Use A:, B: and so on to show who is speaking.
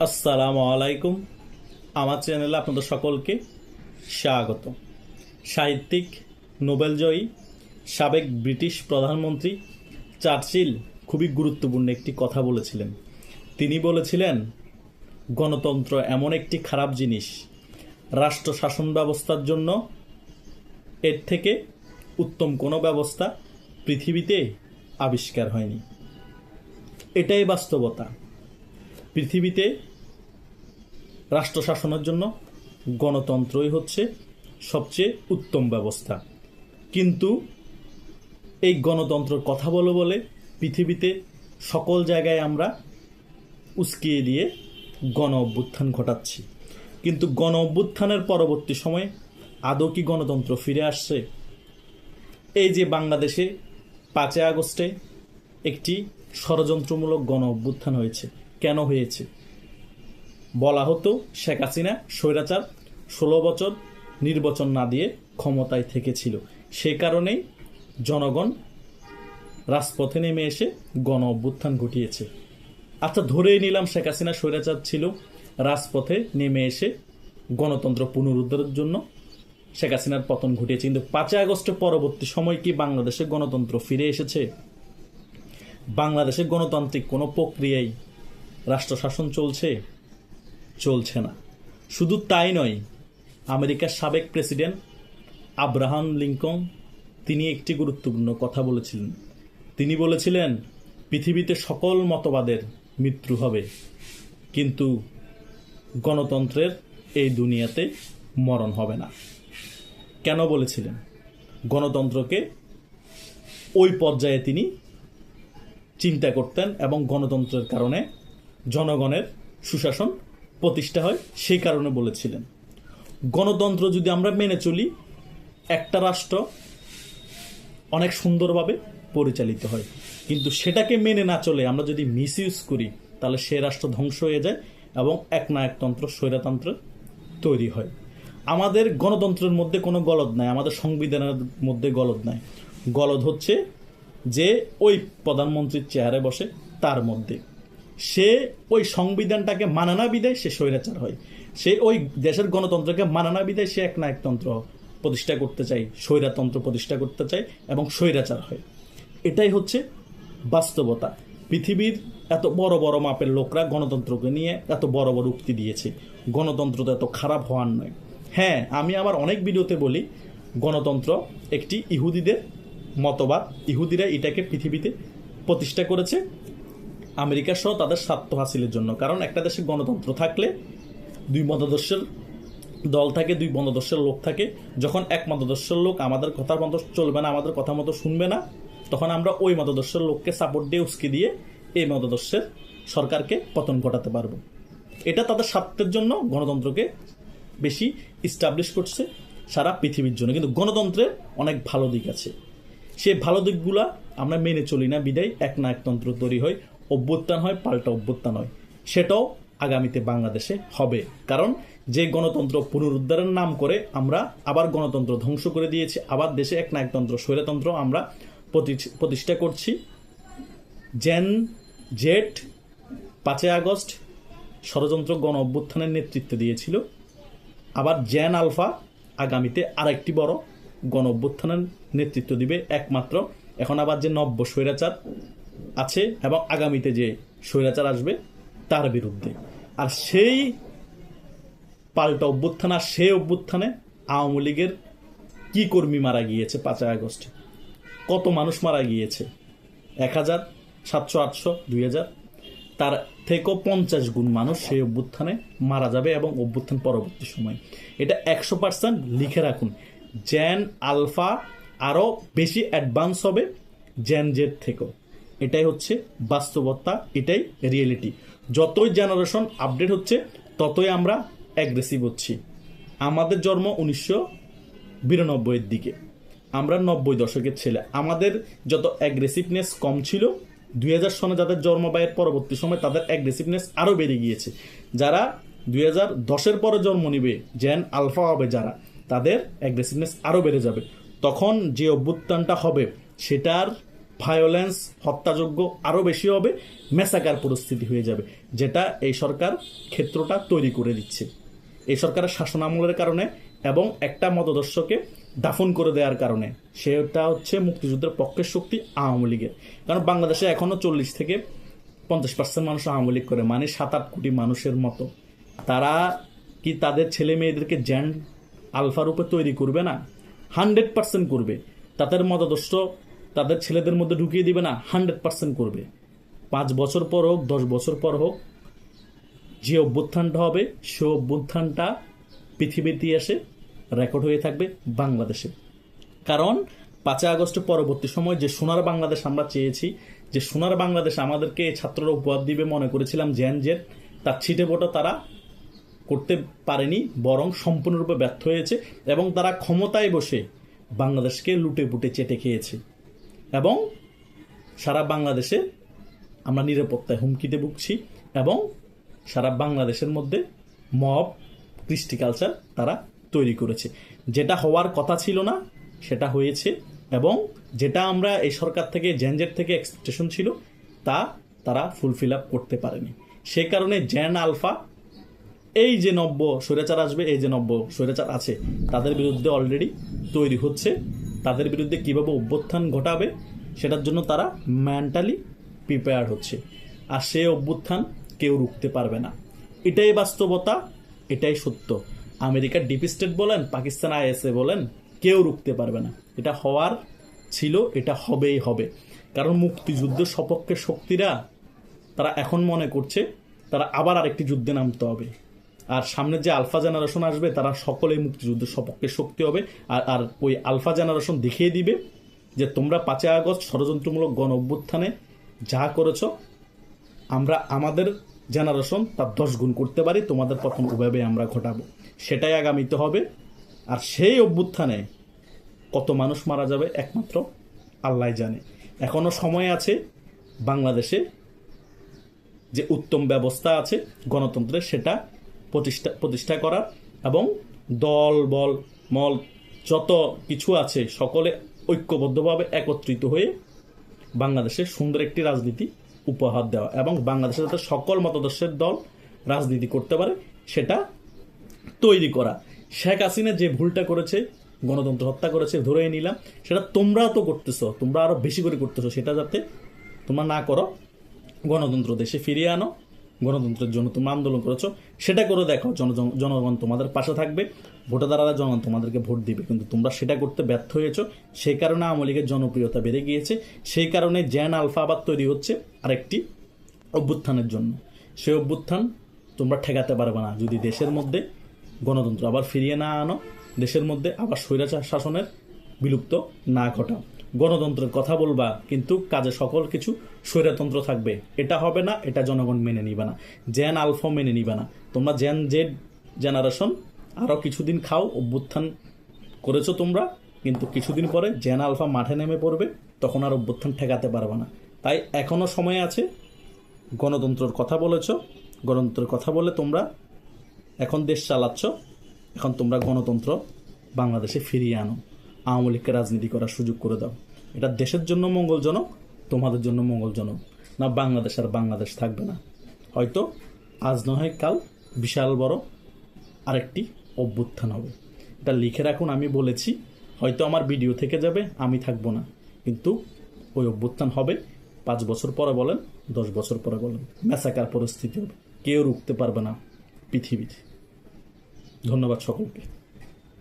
A: আসসালামু আলাইকুম। আমার চ্যানেলে আপনাদের সকলকে স্বাগত। সাহিত্যিক, নোবেলজয়ী, সাবেক ব্রিটিশ প্রধানমন্ত্রী চার্চিল খুবই গুরুত্বপূর্ণ একটি কথা বলেছিলেন। তিনি বলেছিলেন, গণতন্ত্র এমন একটি খারাপ জিনিস। রাষ্ট্র শাসন ব্যবস্থার জন্য এর থেকে উত্তম কোনো ব্যবস্থা পৃথিবীতে আবিষ্কার হয়নি। এটাই বাস্তবতা। পৃথিবীতে রাষ্ট্র শাসনের জন্য গণতন্ত্রই হচ্ছে সবচেয়ে উত্তম ব্যবস্থা। কিন্তু এই গণতন্ত্রের কথা বলো বলে পৃথিবীতে সকল জায়গায় আমরা উস্কিয়ে দিয়ে গণ অভ্যুত্থান ঘটাচ্ছি। কিন্তু গণ অভ্যুত্থানের পরবর্তী সময়ে আদৌ কি গণতন্ত্র ফিরে আসছে? এই যে বাংলাদেশে পাঁচই আগস্টে একটি ষড়যন্ত্রমূলক গণ অভ্যুত্থান হয়েছে কেন হয়েছে? বলা হতো শেখ হাসিনা স্বৈরাচার ষোলো বছর নির্বাচন না দিয়ে ক্ষমতায় থেকেছিল। সে কারণেই জনগণ রাজপথে নেমে এসে গণ অভ্যুত্থান ঘটিয়েছে। আচ্ছা ধরেই নিলাম শেখ হাসিনা স্বৈরাচার ছিল, রাজপথে নেমে এসে গণতন্ত্র পুনরুদ্ধারের জন্য শেখ হাসিনার পতন ঘটিয়েছে। কিন্তু পাঁচই আগস্টের পরবর্তী সময় কি বাংলাদেশে গণতন্ত্র ফিরে এসেছে? বাংলাদেশে গণতান্ত্রিক কোনো প্রক্রিয়ায় রাষ্ট্র শাসন চলছে চলছে না। শুধু তাই নয়, আমেরিকার সাবেক প্রেসিডেন্ট আব্রাহাম লিঙ্কন তিনি একটি গুরুত্বপূর্ণ কথা বলেছিলেন। তিনি বলেছিলেন, পৃথিবীতে সকল মতবাদের মৃত্যু হবে, কিন্তু গণতন্ত্রের এই দুনিয়াতে মরণ হবে না। কেন বলেছিলেন? গণতন্ত্রকে ওই পর্যায়ে তিনি চিন্তা করতেন এবং গণতন্ত্রের কারণে জনগণের সুশাসন প্রতিষ্ঠা হয়, সেই কারণে বলেছিলেন। গণতন্ত্র যদি আমরা মেনে চলি, একটা রাষ্ট্র অনেক সুন্দরভাবে পরিচালিত হয়। কিন্তু সেটাকে মেনে না চলে আমরা যদি মিস ইউজ করি, তাহলে সে রাষ্ট্র ধ্বংস হয়ে যায় এবং একনায়কতন্ত্র, স্বৈরতন্ত্র তৈরি হয়। আমাদের গণতন্ত্রের মধ্যে কোনো গলদ নাই, আমাদের সংবিধানের মধ্যে গলদ নাই। গলদ হচ্ছে যে ওই প্রধানমন্ত্রীর চেয়ারে বসে তার মধ্যে। সে ওই সংবিধানটাকে মানানা বিদায় সে স্বৈরাচার হয়। সে ওই দেশের গণতন্ত্রকে মানানা বিদায় সে একনায়কতন্ত্র প্রতিষ্ঠা করতে চায়, স্বৈরাতন্ত্র প্রতিষ্ঠা করতে চায় এবং স্বৈরাচার হয়। এটাই হচ্ছে বাস্তবতা। পৃথিবীর এত বড় বড় মাপের লোকরা গণতন্ত্রকে নিয়ে এত বড় বড় উক্তি দিয়েছে। গণতন্ত্র তো এত খারাপ হওয়ার নয়। হ্যাঁ আমি আমার অনেক ভিডিওতে বলি, গণতন্ত্র একটি ইহুদিদের মতবাদ। ইহুদিরা এটাকে পৃথিবীতে প্রতিষ্ঠা করেছে আমেরিকা সহ তাদের স্বার্থ হাসিলের জন্য। কারণ একটা দেশে গণতন্ত্র থাকলে দুই মতাদর্শের দল থাকে, দুই মতাদর্শের লোক থাকে। যখন এক মতাদর্শের লোক আমাদের কথা মতো চলবে না, আমাদের কথা মতো শুনবে না, তখন আমরা ওই মতাদর্শের লোককে সাপোর্ট দিয়ে উস্কি দিয়ে এই মতাদর্শের সরকারকে পতন ঘটাতে পারব। এটা তাদের স্বার্থের জন্য গণতন্ত্রকে বেশি ইস্টাবলিশ করছে সারা পৃথিবীর জন্য। কিন্তু গণতন্ত্রের অনেক ভালো দিক আছে। সেই ভালো দিকগুলা আমরা মেনে চলি না, বিদায়, এক না একতন্ত্র তৈরি হয়। অভ্যুত্থান হয়, পাল্টা অভ্যুত্থান হয়। সেটাও আগামীতে বাংলাদেশে হবে। কারণ যে গণতন্ত্র পুনরুদ্ধারের নাম করে আমরা আবার গণতন্ত্র ধ্বংস করে দিয়েছি, আবার দেশে এক না একতন্ত্র স্বৈরতন্ত্র আমরা প্রতি- প্রতিষ্ঠা করছি। জেন জেট পাঁচই আগস্ট ষড়যন্ত্র গণ অভ্যুত্থানের নেতৃত্ব দিয়েছিল। আবার জ্যান আলফা আগামীতে আরেকটি বড় গণ অভ্যুত্থানের নেতৃত্ব দিবে একমাত্র। এখন আবার যে নব্য স্বৈরাচার আছে এবং আগামীতে যে স্বৈরাচার আসবে, তার বিরুদ্ধে। আর সেই পাল্টা অভ্যুত্থান, আর সেই অভ্যুত্থানে আওয়ামী লীগের কি কর্মী মারা গিয়েছে পাঁচই আগস্টে? কত মানুষ মারা গিয়েছে? এক হাজার সাতশো আটশো, দুই হাজার। তার থেকেও পঞ্চাশ গুণ মানুষ সেই অভ্যুত্থানে মারা যাবে এবং অভ্যুত্থান পরবর্তী সময়। এটা একশো পার্সেন্ট লিখে রাখুন। জ্যান আলফা আরও বেশি অ্যাডভান্স হবে জ্যান জেড থেকেও। এটাই হচ্ছে বাস্তবতা, এটাই রিয়েলিটি যতই জেনারেশন আপডেট হচ্ছে, ততই আমরা অ্যাগ্রেসিভ হচ্ছি। আমাদের জন্ম উনিশশো বিরানব্বইয়ের দিকে। আমরা নব্বই দশকের ছেলে। আমাদের যত অ্যাগ্রেসিভনেস কম ছিল, দুই হাজার সনে যাদের জন্ম ব্যয়ের পরবর্তী সময়, তাদের অ্যাগ্রেসিভনেস আরও বেড়ে গিয়েছে। যারা দুই হাজার দশের পরে জন্ম নিবে জেন আলফা হবে যারা, তাদের অ্যাগ্রেসিভনেস আরও বেড়ে যাবে। তখন যে অভ্যুত্থানটা হবে, সেটার ভায়োলেন্স হত্যাযোগ্য আরও বেশি হবে মেসাকার পরিস্থিতি হয়ে যাবে, যেটা এই সরকার ক্ষেত্রটা তৈরি করে দিচ্ছে। এই সরকারের শাসনামলের কারণে এবং একটা মতদর্শকে দাফন করে দেওয়ার কারণে, সেটা হচ্ছে মুক্তিযুদ্ধের পক্ষের শক্তি আওয়ামী লীগের। কারণ বাংলাদেশে এখনও চল্লিশ থেকে পঞ্চাশ পার্সেন্ট মানুষ আওয়ামী লীগ করে মানে সাত আট কোটি মানুষের মতো। তারা কি তাদের ছেলে মেয়েদেরকে জ্যান আলফা রূপে তৈরি করবে না? হান্ড্রেড পার্সেন্ট করবে। তাদের মতাদর্শ তাদের ছেলেদের মধ্যে ঢুকিয়ে দিবে না, হান্ড্রেড পার্সেন্ট করবে। পাঁচ বছর পর হোক, দশ বছর পর হোক, যে অভ্যুত্থানটা হবে, সে অভ্যুত্থানটা পৃথিবীর ইতিহাসে রেকর্ড হয়ে থাকবে বাংলাদেশে। কারণ পাঁচই আগস্ট পরবর্তী সময় যে সোনার বাংলাদেশ আমরা চেয়েছি, যে সোনার বাংলাদেশ আমাদেরকে ছাত্ররা উপহার দিবে, মনে করেছিলাম জ্যান জেট তার ছিটে বোটা তারা করতে পারেনি, বরং সম্পূর্ণরূপে ব্যর্থ হয়েছে এবং তারা ক্ষমতায় বসে বাংলাদেশকে লুটে পুটে চেটে খেয়েছে। এবং সারা বাংলাদেশে আমরা নিরাপত্তায় হুমকিতে ভুগছি এবং সারা বাংলাদেশের মধ্যে মব, কৃষ্টি কালচার তারা তৈরি করেছে। যেটা হওয়ার কথা ছিল না, সেটা হয়েছে এবং যেটা আমরা এই সরকার থেকে জেনজেট থেকে এক্সপেকটেশন ছিল, তা তারা ফুলফিল আপ করতে পারেনি। সে কারণে জেন আলফা এই যে নব্য স্বৈরাচার আসবে, এই যে নব্য স্বৈরাচার আছে, তাদের বিরুদ্ধে অলরেডি তৈরি হচ্ছে তাদের বিরুদ্ধে কীভাবে অভ্যুত্থান ঘটাবে, সেটার জন্য তারা মেন্টালি প্রিপেয়ার হচ্ছে। আর সে অভ্যুত্থান কেউ রুখতে পারবে না। এটাই বাস্তবতা, এটাই সত্য। আমেরিকার ডিপ স্টেট বলেন, পাকিস্তান আইএসএ বলেন, কেউ রুখতে পারবে না। এটা হওয়ার ছিল, এটা হবেই হবে। কারণ মুক্তিযুদ্ধ সপক্ষে শক্তিরা, তারা এখন মনে করছে, তারা আবার আরেকটি যুদ্ধে নামতে হবে। আর সামনে যে আলফা জেনারেশন আসবে, তারা সকলেই মুক্তিযুদ্ধের সপক্ষে শক্তি হবে। আর আর ওই আলফা জেনারেশন দেখিয়ে দিবে যে তোমরা পাঁচই আগস্ট ষড়যন্ত্রমূলক গণ অভ্যুত্থানে যা করেছ, আমরা আমাদের জেনারেশন তার দশ গুণ করতে পারি, তোমাদের প্রথম ওভাবে আমরা ঘটাবো। সেটাই আগামীতে হবে। আর সেই অভ্যুত্থানে কত মানুষ মারা যাবে একমাত্র আল্লাহ জানে। এখনও সময় আছে বাংলাদেশে যে উত্তম ব্যবস্থা আছে গণতন্ত্রের সেটা প্রতিষ্ঠা প্রতিষ্ঠা করার এবং দল, বল, মল, যত কিছু আছে সকলে ঐক্যবদ্ধভাবে একত্রিত হয়ে বাংলাদেশে সুন্দর একটি রাজনীতি উপহার দেওয়া এবং বাংলাদেশে যাতে সকল মতাদর্শের দল রাজনীতি করতে পারে, সেটা তৈরি করা। শেখ হাসিনা যে ভুলটা করেছে, গণতন্ত্র হত্যা করেছে ধরে নিলাম, সেটা তোমরাও তো করতেছো, তোমরা আরও বেশি করে করতেছো, সেটা যাতে তোমরা না করো, গণতন্ত্র দেশে ফিরিয়ে আনো গণতন্ত্রের জন্য তোমরা আন্দোলন করেছ, সেটা করে দেখো, জন- জনগণ তোমাদের পাশে থাকবে ভোটাদাররা জনগণ তোমাদেরকে ভোট দিবে, কিন্তু তোমরা সেটা করতে ব্যর্থ হয়েছো। সেই কারণে আওয়ামী লীগের জনপ্রিয়তা বেড়ে গিয়েছে, সেই কারণে জ্যান আলফা আবার তৈরি হচ্ছে আরেকটি অভ্যুত্থানের জন্য। সেই অভ্যুত্থান তোমরা ঠেকাতে পারবে না যদি দেশের মধ্যে গণতন্ত্র আবার ফিরিয়ে না আনো, দেশের মধ্যে আবার স্বৈরাচার শাসনের বিলুপ্ত না ঘটাও। গণতন্ত্রের কথা বলবা, কিন্তু কাজে সকল কিছু স্বৈরতন্ত্র থাকবে। এটা হবে না, এটা জনগণ মেনে নিবে না। জেন আলফা মেনে নিবে না। তোমরা জেন জেড জেনারেশন আরও কিছুদিন খাও, অভ্যুত্থান করেছ তোমরা, কিন্তু কিছুদিন পরে জেন আলফা মাঠে নেমে পড়বে, তখন আর অভ্যুত্থান ঠেকাতে পারবে না। তাই এখনও সময় আছে, গণতন্ত্রর কথা বলেছ, গণতন্ত্রের কথা বলে তোমরা এখন দেশ চালাচ্ছ, এখন তোমরা গণতন্ত্র বাংলাদেশে ফিরিয়ে আনো। আওয়ামী লীগকে রাজনীতি করার সুযোগ করে দাও। এটা দেশের জন্য মঙ্গলজনক তোমাদের জন্য মঙ্গলজনক। না, বাংলাদেশ আর বাংলাদেশ থাকবে না। হয়তো আজ নয় কাল বিশাল বড় আরেকটি অভ্যুত্থান হবে। এটা লিখে রাখুন, আমি বলেছি, হয়তো আমার ভিডিও থেকে যাবে, আমি থাকব না। কিন্তু ওই অভ্যুত্থান হবে, পাঁচ বছর পরে বলেন, দশ বছর পরে বলেন। মেসাকার পরিস্থিতি হবে, কেউ রুখতে পারবে না পৃথিবীতে। ধন্যবাদ সকলকে।